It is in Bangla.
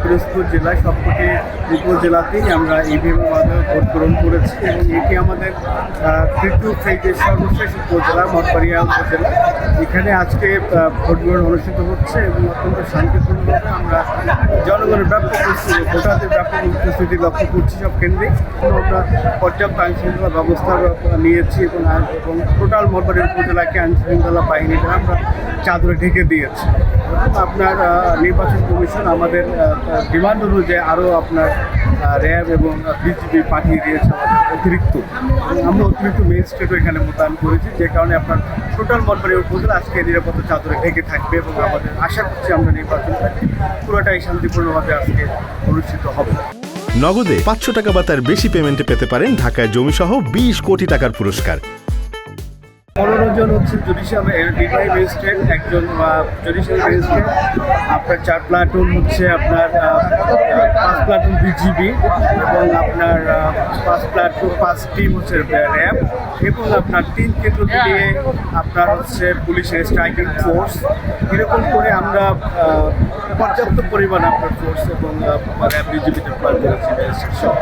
পিরোজপুর জেলায় সবকটি উপজেলাতেই আমরা ইভিএমের মাধ্যমে ভোট গ্রহণ করেছি এবং এটি আমাদের তৃতীয় ফেজের সর্বশেষ উপজেলা, মঠবাড়িয়া উপজেলা। এখানে আজকে ভোট গ্রহণ অনুষ্ঠিত হচ্ছে এবং অত্যন্ত শান্তিপূর্ণভাবে আমরা জনগণের ব্যাপক ভোটারদের ব্যাপক উপস্থিতি লক্ষ্য করছি সব কেন্দ্রে। আমরা পর্যাপ্ত আইনশৃঙ্খলা ব্যবস্থা নিয়েছি এবং আইন- এবং টোটাল মঠবাড়িয়া উপজেলাকে আইন শৃঙ্খলা দ্বারা আমরা চাদরে ঢেকে দিয়েছি। আপনার নির্বাচন কমিশন আমাদের ডিমান্ড অনুযায়ী আরও আপনার র্যাব এবং বিজিবি পাঠিয়ে দিয়েছে আমাদের অতিরিক্ত। আমরা অতিরিক্ত ম্যাজিস্ট্রেটও এখানে মোতায়েন করেছি, যে কারণে আপনার টোটাল মঠবাড়ি উপজেলা আজকে নিরাপত্তা চাদরে ঢেকে থাকবে এবং আমাদের আশা করছি আমরা নির্বাচনটা পুরোটাই শান্তিপূর্ণভাবে আজকে অনুষ্ঠিত হবে। নগদে পাঁচশো টাকা বা তার বেশি পেমেন্টে পেতে পারেন ঢাকায় জমিসহ বিশ কোটি টাকার পুরস্কার। পনেরো জন হচ্ছে জুডিশিয়াল ডিভাই ম্যাজিস্ট্রেট একজন জুডিশিয়াল ম্যাজিস্ট্রেট আপনার চার প্লাটুন হচ্ছে আপনার পাঁচ প্লাটুন বিজিবি এবং আপনার পাঁচ প্লাটুন পাঁচ টিম হচ্ছে র্যাব এবং আপনার তিন কেন্দ্র দিয়ে আপনার হচ্ছে পুলিশের স্ট্রাইকিং ফোর্স এরকম করে আমরা পর্যাপ্ত পরিমাণ আপনার ফোর্স এবং র্যাব বিজিবিতে সহ